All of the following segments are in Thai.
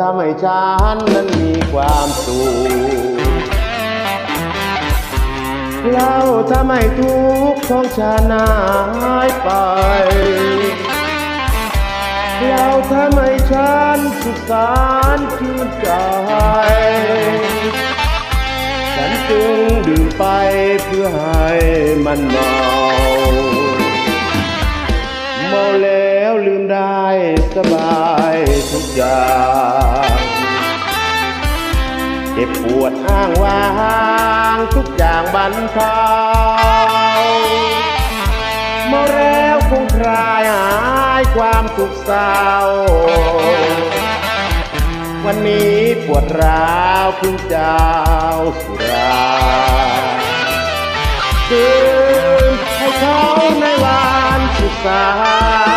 ทำให้ฉันนั้นมีความสุขเราทำให้ทุกข์ของฉันหายไปเราทำให้ฉันสุขสันต์ชื่นใจ ฉันจึงดื่มไปเพื่อให้มันเมาเมาเล แล้วลืมได้สบายทุกอย่างเจ็บปวดอ้างว้างทุกอย่างบรรเทาเมาแล้วคงคลายหายความทุกข์เศร้า วันนี้ปวดร้าวพึ่งเจ้าสุราดื่มให้เขาในวันสุขสัน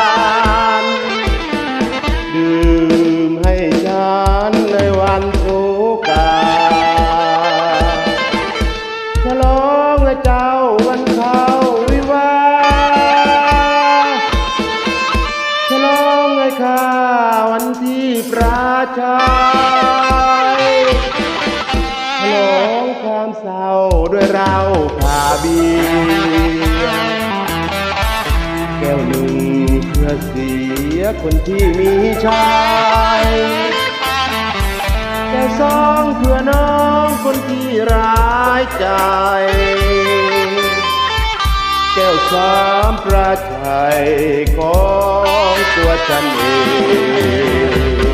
หนึ่งเพื่อเสียคนที่มีชายแต่สองเพื่อน้องคนที่ร้ายใจ แก้วสามประชัยของตัวฉันเอง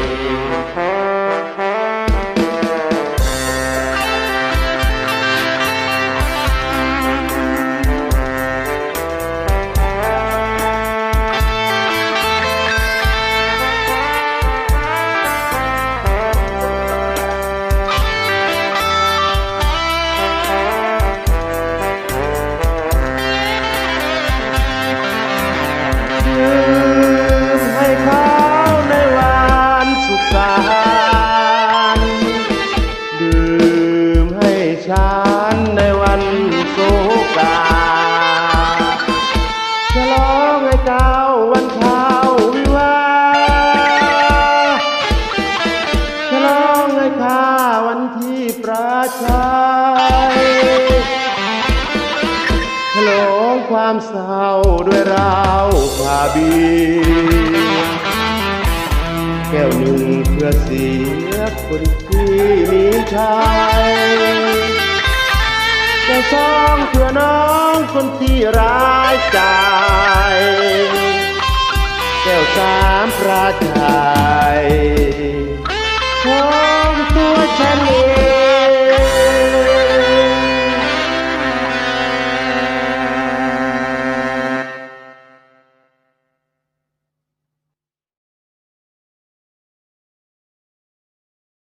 วันโศกาฉลองให้เจ้าวันเขาวิวาห์ฉลองให้ข้าวันที่ประชัยฉลองความเศร้าด้วยราวพาบีแก้วหนึ่งเพื่อเสียคนที่มีชัย แก้วสองเพื่อน้องคนที่ร้ายใจ